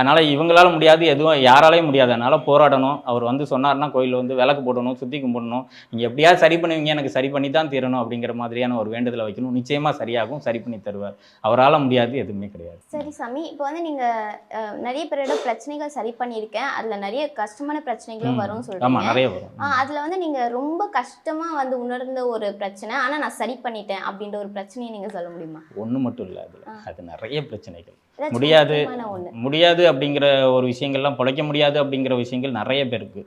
அதனால் இவங்களால முடியாது எதுவும் யாராலையும் முடியாது. அதனால் போராடணும். அவர் வந்து சொன்னார்னா கோயிலில் வந்து விளக்கு போடணும் சுற்றி கும்பிடணும். நீங்கள் எப்படியாவது சரி பண்ணுவீங்க எனக்கு சரி பண்ணி தான் தீரணும் அப்படிங்கிற மாதிரியான ஒரு வேண்டுதலை வைக்கணும். நிச்சயமாக சரியாகும் சரி பண்ணி தருவார். அவரால் முடியாது எதுவுமே கிடையாது. சரி சாமி இப்போ வந்து நீங்கள் நிறைய பேரோட பிரச்சனைகள் சரி பண்ணியிருக்கேன். அதில் நிறைய கஷ்டமான பிரச்சனைகளும் வரும்னு ஆமாம் சொல்கிறீங்க நிறைய வரும். அதில் வந்து நீங்கள் ரொம்ப கஷ்டமாக வந்து உணர்ந்த ஒரு பிரச்சனை ஆனால் நான் சரி பண்ணிட்டேன் அப்படின்ற ஒரு பிரச்சனையை நீங்கள் சொல்ல முடியுமா? ஒன்று மட்டும் இல்லை அதில். அது நிறைய பிரச்சனைகள். முடியாது. முடியாது அப்படிங்கிற ஒரு விஷயங்கள்லாம் பிழைக்க முடியாது அப்படிங்கிற விஷயங்கள் நிறைய பேருக்கு.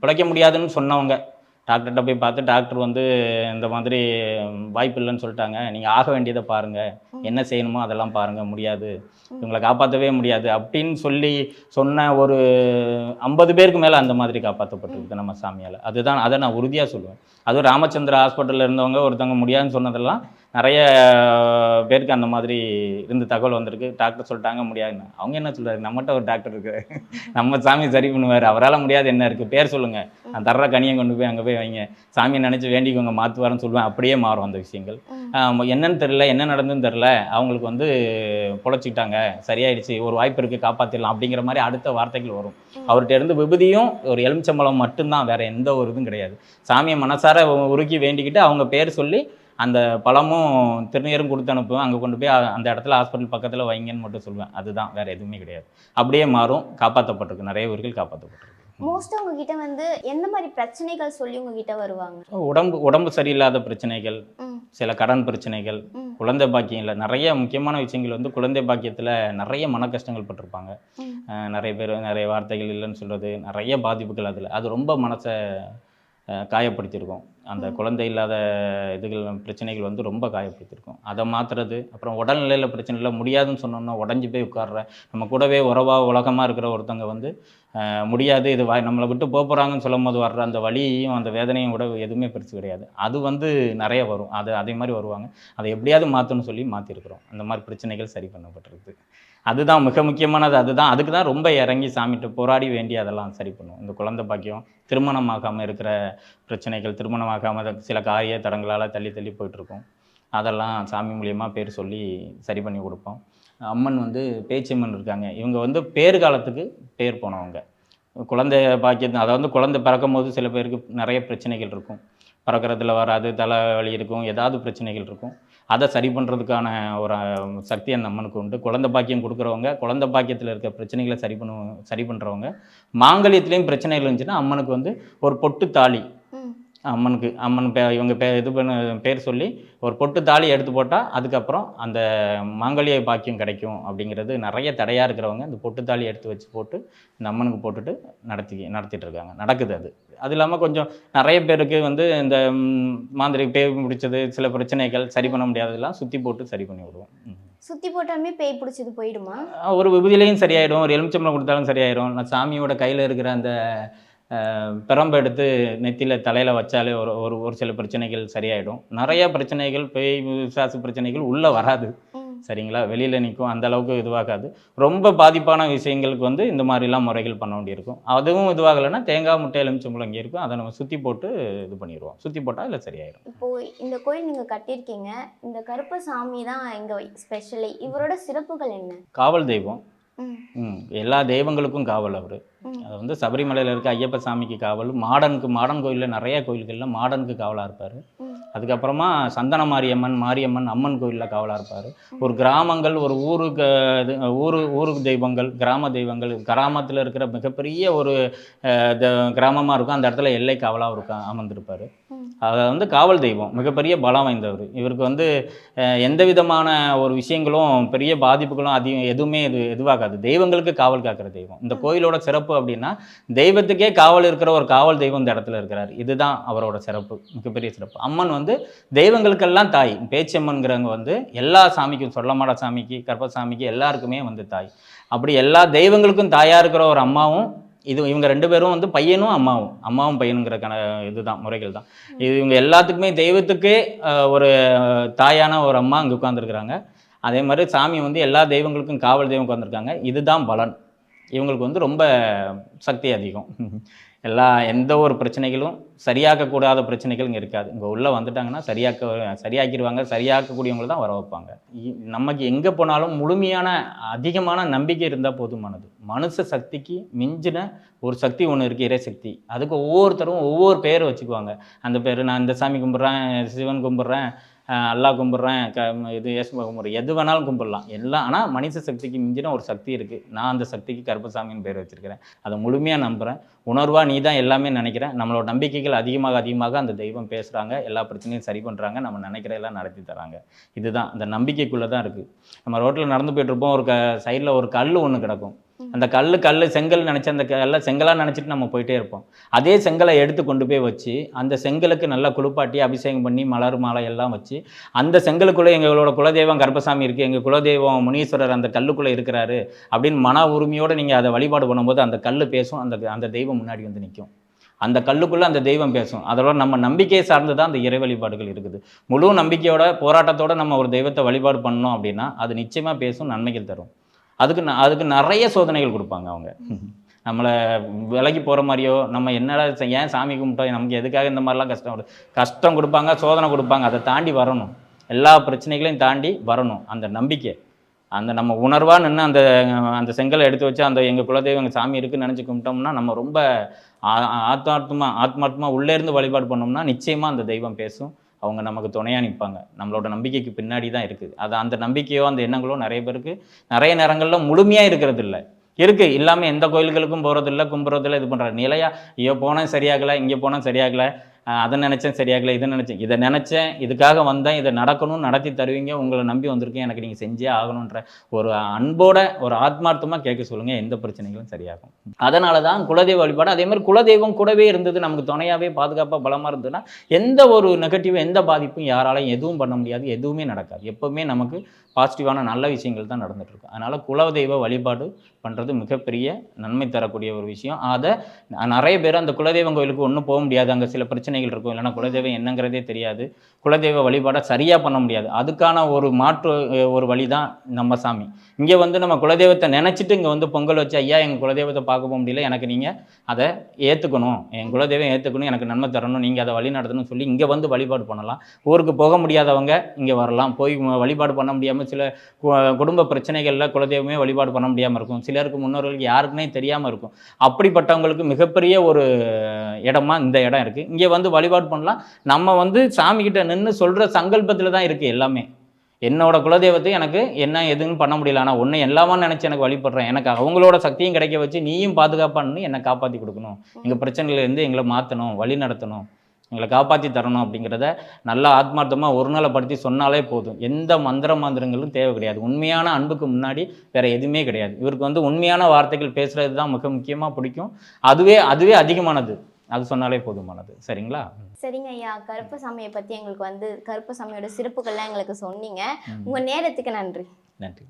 பிழைக்க முடியாதுன்னு சொன்னவங்க. டாக்டர்கிட்ட போய் பார்த்து டாக்டர் வந்து இந்த மாதிரி வாய்ப்பு இல்லைன்னு சொல்லிட்டாங்க. நீங்கள் ஆக வேண்டியதை பாருங்கள். என்ன செய்யணுமோ அதெல்லாம் பாருங்கள் முடியாது. இவங்களை காப்பாற்றவே முடியாது அப்படின்னு சொல்லி சொன்ன ஒரு ஐம்பது பேருக்கு மேலே அந்த மாதிரி காப்பாற்றப்பட்டிருக்கு நம்ம சாமியால். அதுதான் அதை நான் உறுதியாக சொல்லுவேன். அதுவும் ராமச்சந்திர ஹாஸ்பிட்டலில் இருந்தவங்க ஒருத்தவங்க முடியாதுன்னு சொன்னதெல்லாம் நிறைய பேருக்கு அந்த மாதிரி இருந்து தகவல் வந்திருக்கு. டாக்டர் சொல்லிட்டாங்க முடியாதுன்னு அவங்க என்ன சொல்றாரு? நம்மகிட்ட ஒரு டாக்டர் இருக்கு. நம்ம சாமி சரி பண்ணுவார். அவரால் முடியாது என்ன இருக்குது பேர் சொல்லுங்கள் நான் தர்ற கனியை கொண்டு போய் அங்கே போய் வைங்க. சாமியை நினச்சி வேண்டிக்கோங்க மாற்றுவாருன்னு சொல்லுவேன். அப்படியே மாறும் அந்த விஷயங்கள். என்னன்னு தெரில என்ன நடந்துன்னு தெரில அவங்களுக்கு வந்து பொழைச்சிக்கிட்டாங்க. சரியாயிடுச்சு. ஒரு வாய்ப்பு இருக்குது காப்பாற்றிடலாம் அப்படிங்கிற மாதிரி அடுத்த வார்த்தைகள் வரும். அவர்கிட்ட இருந்து விபதியும் ஒரு எலுமிச்சம்பழம் மட்டும்தான். வேற எந்த ஒரு இதுவும் கிடையாது. சாமியை மனசார உருக்கி வேண்டிக்கிட்டு அவங்க பேர் சொல்லி அந்த பழமும் திருநீரும் கொடுத்து அனுப்புவேன். அங்கே கொண்டு போய் அந்த இடத்துல ஹாஸ்பிட்டல் பக்கத்தில் வைங்கன்னு மட்டும் சொல்லுவேன் அதுதான் வேற எதுவுமே கிடையாது. அப்படியே மாறும். காப்பாற்றப்பட்டிருக்கு நிறைய ஊர்கள் காப்பாற்றப்பட்டிருக்கு மோஸ்ட்டாக உங்ககிட்ட வந்து எந்த மாதிரி பிரச்சனைகள் சொல்லி உங்ககிட்ட வருவாங்க? உடம்பு உடம்பு சரியில்லாத பிரச்சனைகள் சில கடன் பிரச்சனைகள் குழந்தை பாக்கியம் இல்லை நிறைய முக்கியமான விஷயங்கள் வந்து குழந்தை பாக்கியத்தில் நிறைய மன கஷ்டங்கள் பட்டிருப்பாங்க நிறைய பேர் நிறைய வார்த்தைகள் இல்லைன்னு சொல்கிறது நிறைய பாதிப்புகள் அதில். அது ரொம்ப மனசை காயப்படுத்தியிருக்கும். அந்த. குழந்தை இல்லாத இதுகள் பிரச்சனைகள் வந்து ரொம்ப காயப்படுத்தியிருக்கும் அதை மாற்றுறது அப்புறம் உடல்நிலையில் பிரச்சனை இல்லை முடியாதுன்னு சொன்னோம்னா உடஞ்சி போய் உட்கார்ற நம்ம கூடவே உறவாக உலகமாக இருக்கிற ஒருத்தங்க வந்து முடியாது. இது வாய் நம்மளை விட்டு போக போகிறாங்கன்னு சொல்லும் போது வர்ற அந்த வழியும் அந்த வேதனையும் விட எதுவுமே பெருசு கிடையாது. அது வந்து நிறைய வரும். அது அதே மாதிரி வருவாங்க. அதை எப்படியாவது மாற்றணும்னு சொல்லி மாற்றிருக்கிறோம் அந்த மாதிரி பிரச்சனைகள் சரி பண்ணப்பட்டிருக்கு. அதுதான் மிக முக்கியமானது. அதுதான் அதுக்கு தான் ரொம்ப இறங்கி சாமிட்டு போராடி வேண்டி அதெல்லாம் சரி பண்ணுவோம் இந்த குழந்தை பாக்கியம் திருமணமாகாமல் இருக்கிற பிரச்சனைகள் திருமணமாகாமல் சில காரிய தடங்களால் தள்ளி தள்ளி போயிட்டுருக்கும் அதெல்லாம் சாமி மூலியமாக பேர் சொல்லி சரி பண்ணி கொடுப்போம். அம்மன் வந்து பேச்சம்மன் இருக்காங்க. இவங்க வந்து பேர் காலத்துக்கு பேர் போனவங்க. குழந்தை பாக்கியத்து அதாவது குழந்தை பிறக்கும் போது சில பேருக்கு நிறைய பிரச்சனைகள் இருக்கும். பிறக்கிறதுல வராது தலைவலி இருக்கும் ஏதாவது பிரச்சனைகள் இருக்கும். அதை சரி பண்ணுறதுக்கான ஒரு சக்தி அந்த அம்மனுக்கு உண்டு. குழந்தை பாக்கியம் கொடுக்குறவங்க குழந்தை பாக்கியத்தில் இருக்க பிரச்சனைகளை சரி பண்ணுவ சரி பண்ணுறவங்க மாங்கல்யத்துலேயும் பிரச்சனைகள் இருந்துச்சுன்னா அம்மனுக்கு வந்து ஒரு பொட்டு தாலி. அம்மனுக்கு அம்மன் பே இவங்க பே இது பண்ண பேர் சொல்லி ஒரு பொட்டு தாலி எடுத்து போட்டால் அதுக்கப்புறம் அந்த மாங்கல்ய பாக்கியம் கிடைக்கும் அப்படிங்கிறது நிறைய தடையாக இருக்கிறவங்க இந்த பொட்டு தாலி எடுத்து வச்சு போட்டு இந்த அம்மனுக்கு போட்டுட்டு நடத்தி நடத்திட்டு இருக்காங்க. நடக்குது அது. அது இல்லாமல் கொஞ்சம் நிறைய பேருக்கு வந்து இந்த ம், மாந்திரிக பேய் பிடிச்சது சில பிரச்சனைகள் சரி பண்ண முடியாததெல்லாம் சுற்றி போட்டு சரி பண்ணி விடுவோம். சுத்தி போட்டாலுமே பேய் பிடிச்சது போயிடுமா? ஒரு விபதிலையும் சரியாயிடும். ஒரு எலுமிச்சம்பளம் கொடுத்தாலும் சரியாயிடும் நான் சாமியோட கையில் இருக்கிற அந்த பிரம்பை எடுத்து நெத்தியில் தலையில் வச்சாலே ஒரு ஒரு ஒரு சில பிரச்சனைகள் சரியாயிடும். நிறைய பிரச்சனைகள் பேய் விசாசு பிரச்சனைகள் உள்ளே வராது. சரிங்களா? வெளியில் நிற்கும். அந்த அளவுக்கு இதுவாகாது. ரொம்ப பாதிப்பான விஷயங்களுக்கு வந்து இந்த மாதிரிலாம் முறைகள் பண்ண வேண்டியிருக்கும். அதுவும் இதுவாகலைன்னா தேங்காய் முட்டை எலுமிச்சம்பளம் இங்கே இருக்கும். அதை நம்ம சுற்றி போட்டு இது பண்ணிடுவோம். சுற்றி போட்டால் இல்லை சரியாயிடும் இப்போ இந்த கோயில் நீங்க கட்டியிருக்கீங்க. இந்த கருப்பசாமி தான் இங்க ஸ்பெஷலி இவரோட சிறப்புகள் என்ன? காவல் தெய்வம். எல்லா தெய்வங்களுக்கும் காவல் அவர். அது வந்து சபரிமலையில் இருக்க ஐயப்ப சாமிக்கு காவல் மாடனுக்கு மாடன் கோயிலில் நிறைய கோயில்களில் மாடனுக்கு காவலாக இருப்பார். அதுக்கப்புறமா சந்தன மாரியம்மன் மாரியம்மன் அம்மன் கோயிலில் காவலாக இருப்பார். ஒரு கிராமங்கள் ஒரு ஊருக்கு இது ஊரு ஊருக்கு தெய்வங்கள் கிராம தெய்வங்கள் கிராமத்தில் இருக்கிற மிகப்பெரிய ஒரு கிராமமாக இருக்கும். அந்த இடத்துல எல்லை காவலாக இருக்கா அமர்ந்திருப்பார். அதை வந்து காவல் தெய்வம் மிகப்பெரிய பலம் வாய்ந்தவர். இவருக்கு வந்து எந்த விதமான ஒரு விஷயங்களும் பெரிய பாதிப்புகளும் அதிகம் எதுவுமே இது எதுவாகாது. தெய்வங்களுக்கு காவல் காக்கிற தெய்வம். இந்த கோயிலோட சிறப்பு அப்படின்னா தெய்வத்துக்கே காவல் இருக்கிற ஒரு காவல் தெய்வம் இந்த இடத்துல இருக்கிறார். இதுதான் அவரோட சிறப்பு மிகப்பெரிய சிறப்பு. அம்மன் வந்து தெய்வங்களுக்கெல்லாம் தாய். பேச்சம்மன்கிறவங்க வந்து எல்லா சாமிக்கும் சொல்லமாட சாமிக்கு கற்பசாமிக்கு எல்லாருக்குமே வந்து தாய். அப்படி எல்லா தெய்வங்களுக்கும் தாயாக இருக்கிற ஒரு அம்மாவும் இது இவங்க ரெண்டு பேரும் வந்து பையனும் அம்மாவும் அம்மாவும் பையனுங்கிற கண இதுதான் முறைகள் தான் இது இவங்க எல்லாத்துக்குமே தெய்வத்துக்கே ஒரு தாயான ஒரு அம்மா அங்கே உட்காந்துருக்குறாங்க அதே மாதிரி சாமி வந்து எல்லா தெய்வங்களுக்கும் காவல் தெய்வம் உட்காந்துருக்காங்க இதுதான் பலன். இவங்களுக்கு வந்து ரொம்ப சக்தி அதிகம். எல்லா எந்த ஒரு பிரச்சனைகளும் சரியாக்கக்கூடாத பிரச்சனைகள் இங்கே இருக்காது. இங்கே உள்ளே வந்துட்டாங்கன்னா சரியாக்க சரியாக்கிடுவாங்க சரியாக்கக்கூடியவங்களை தான் வர வைப்பாங்க. இ- நமக்கு எங்கே போனாலும் முழுமையான அதிகமான நம்பிக்கை இருந்தால் போதுமானது. மனுஷ சக்திக்கு மிஞ்சின ஒரு சக்தி ஒன்று இருக்குது இறைசக்தி அதுக்கு ஒவ்வொருத்தரும் ஒவ்வொரு பேர் வச்சுக்குவாங்க. அந்த பேர் நான் இந்த சாமி கும்பிட்றேன் சிவன் கும்பிட்றேன் அல்லாஹ் கும்பிட்றேன் க இது ஏசுமா கும்பிட்றேன். எது வேணாலும் கும்பிடலாம். எல்லாம் ஆனால் மனித சக்திக்கு மிஞ்சின ஒரு சக்தி இருக்குது நான் அந்த சக்திக்கு கருப்பசாமின்னு பேர் வச்சுருக்கிறேன். அதை முழுமையாக நம்புகிறேன் உணர்வாக நீ தான் எல்லாமே நினைக்கிறேன். நம்மளோட நம்பிக்கைகள் அதிகமாக அதிகமாக அந்த தெய்வம் பேசுகிறாங்க எல்லா பிரச்சனையும் சரி பண்ணுறாங்க நம்ம நினைக்கிற எல்லாம் நடத்தி தராங்க. இதுதான். அந்த நம்பிக்கைக்குள்ளே தான் இருக்குது நம்ம ரோட்டில் நடந்து போயிட்டுருப்போம் ஒரு க சைடில் ஒரு கல் ஒன்று கிடக்கும். அந்த கல் கல் செங்கல் நினச்சி அந்த கல்லை செங்கலாக நினச்சிட்டு நம்ம போயிட்டே இருப்போம். அதே செங்கலை எடுத்து கொண்டு போய் வச்சு அந்த செங்கலுக்கு நல்லா குளிப்பாட்டி அபிஷேகம் பண்ணி மலர் மாலை எல்லாம் வச்சு அந்த செங்கலுக்குள்ளே எங்களோட குலதெய்வம் கர்ப்பசாமி இருக்குது எங்கள் குலதெய்வம் முனீஸ்வரர் அந்த கல்லுக்குள்ளே இருக்கிறாரு அப்படின்னு மன உரிமையோடு நீங்கள் அதை வழிபாடு பண்ணும்போது அந்த கல் பேசும் அந்த அந்த தெய்வம் முன்னாடி வந்து நிற்கும் அந்த கல்லுக்குள்ளே அந்த தெய்வம் பேசும். அதோட நம்ம நம்பிக்கையை சார்ந்து தான் அந்த இறை வழிபாடுகள் இருக்குது. முழு நம்பிக்கையோட போராட்டத்தோட நம்ம ஒரு தெய்வத்தை வழிபாடு பண்ணோம் அப்படின்னா அது நிச்சயமாக பேசும் நன்மைகள் தரும். அதுக்கு ந- அதுக்கு நிறைய சோதனைகள் கொடுப்பாங்க அவங்க. நம்மளை விலகி போகிற மாதிரியோ நம்ம என்னடா ஏன் சாமி கும்பிட்டோம்? நமக்கு எதுக்காக இந்த மாதிரிலாம் கஷ்டம் கஷ்டம் கொடுப்பாங்க சோதனை கொடுப்பாங்க. அதை தாண்டி வரணும். எல்லா பிரச்சனைகளையும் தாண்டி வரணும். அந்த நம்பிக்கை. அந்த நம்ம உணர்வாக நின்று அந்த அந்த செங்கலை எடுத்து வச்சு அந்த எங்கள் குலதெய்வம் எங்கள் சாமி இருக்குன்னு நினச்சி கும்பிட்டோம்னா நம்ம ரொம்ப ஆ- ஆத்மார்த்தமாக ஆத்மார்த்தமாக உள்ளே இருந்து வழிபாடு பண்ணோம்னா நிச்சயமாக அந்த தெய்வம் பேசும். அவங்க நமக்கு துணையாக நிற்பாங்க நம்மளோட நம்பிக்கைக்கு பின்னாடி தான் இருக்குது அது அந்த நம்பிக்கையோ அந்த எண்ணங்களோ நிறைய பேருக்கு நிறைய நேரங்களில் முழுமையாக இருக்கிறது இல்லை இருக்கு. இல்லாமல் எந்த கோயில்களுக்கும் போகிறதில்ல கும்புறதில்ல இது பண்ணுற நிலையா ஐயோ போனால் சரியாகலை இங்கே போனால் சரியாகலை அதை நினச்சேன் சரியாகலை இதை நினச்சேன். இதை நினச்சேன் இதுக்காக வந்தேன் இதை நடக்கணும் நடத்தி தருவீங்க உங்களை நம்பி வந்திருக்கேன் எனக்கு நீங்கள் செஞ்சே ஆகணுன்ற ஒரு அன்போட ஒரு ஆத்மார்த்தமாக கேட்க சொல்லுங்கள் எந்த பிரச்சனைகளும் சரியாகும். அதனால தான் குலதெய்வ வழிபாடு அதே மாதிரி குலதெய்வம் கூடவே இருந்தது நமக்கு துணையாகவே பாதுகாப்பாக பலமாக இருந்ததுன்னா எந்த ஒரு நெகட்டிவ் எந்த பாதிப்பும் யாராலையும் எதுவும் பண்ண முடியாது எதுவுமே நடக்காது. எப்போவுமே நமக்கு பாசிட்டிவான நல்ல விஷயங்கள் தான் நடந்துட்டு அதனால் குலதெய்வ வழிபாடு பண்ணுறது மிகப்பெரிய நன்மை தரக்கூடிய ஒரு விஷயம். அதை நிறைய பேர் அந்த குலதெய்வம் கோயிலுக்கு ஒன்றும் போக முடியாது. அங்கே சில பிரச்சனைகள் இருக்கும். இல்லைன்னா குலதெய்வம் என்னங்கிறதே தெரியாது. குலதெய்வ வழிபாடை சரியாக பண்ண முடியாது. அதுக்கான ஒரு மாற்று ஒரு வழி தான் நம்ம சாமி. இங்கே வந்து நம்ம குலதெய்வத்தை நினச்சிட்டு இங்கே வந்து பொங்கல் வச்சு ஐயா எங்கள் குலதெய்வத்தை பார்க்க போக முடியல. எனக்கு நீங்கள் அதை ஏற்றுக்கணும் என் குலதெய்வம் ஏற்றுக்கணும் எனக்கு நன்மை தரணும். நீங்கள் அதை வழி நடத்தணும்னு சொல்லி இங்கே வந்து வழிபாடு பண்ணலாம். ஊருக்கு போக முடியாதவங்க இங்கே வரலாம். போய் வழிபாடு பண்ண முடியாமல் சில கு- குடும்ப பிரச்சனைகளில் குலதெய்வமே வழிபாடு பண்ண முடியாமல் இருக்கும். சிலருக்கு முன்னோர்களுக்கு யாருக்குமே தெரியாமல் இருக்கும். அப்படிப்பட்டவங்களுக்கு மிகப்பெரிய ஒரு இடமா இந்த இடம் இருக்குது இங்கே வந்து வழிபாடு பண்ணலாம். நம்ம வந்து சாமிக்கிட்ட நின்று சொல்கிற சங்கல்பத்தில் தான் இருக்குது எல்லாமே. என்னோட குலதெய்வத்தை எனக்கு என்ன எதுன்னு பண்ண முடியல. ஆனால் ஒன்று எல்லாமே நினச்சி எனக்கு வழிபடுறேன். எனக்கு அவங்களோட சக்தியும் கிடைக்க வச்சு நீயும் பாதுகாப்பான்னு என்னை காப்பாற்றி கொடுக்கணும். எங்கள் பிரச்சனையிலேருந்து எங்களை மாற்றணும் வழி நடத்தணும் எங்களை காப்பாற்றி தரணும் அப்படிங்கிறத நல்லா ஆத்மார்த்தமாக ஒருநிலைப்படுத்தி சொன்னாலே போதும். எந்த மந்திர மந்திரங்களும் தேவை கிடையாது. உண்மையான அன்புக்கு முன்னாடி வேற எதுவுமே கிடையாது. இவருக்கு வந்து உண்மையான வார்த்தைகள் பேசுறது தான் மிக முக்கியமாக பிடிக்கும். அதுவே அதுவே அதிகமானது. அது சொன்னாலே போதுமானது. சரிங்களா? சரிங்க ஐயா. கருப்பசாமியை பத்தி எங்களுக்கு வந்து கருப்பசாமியோட சிறப்புகள்லாம் எங்களுக்கு சொன்னீங்க. ம். உங்க நேரத்துக்கு நன்றி. நன்றி.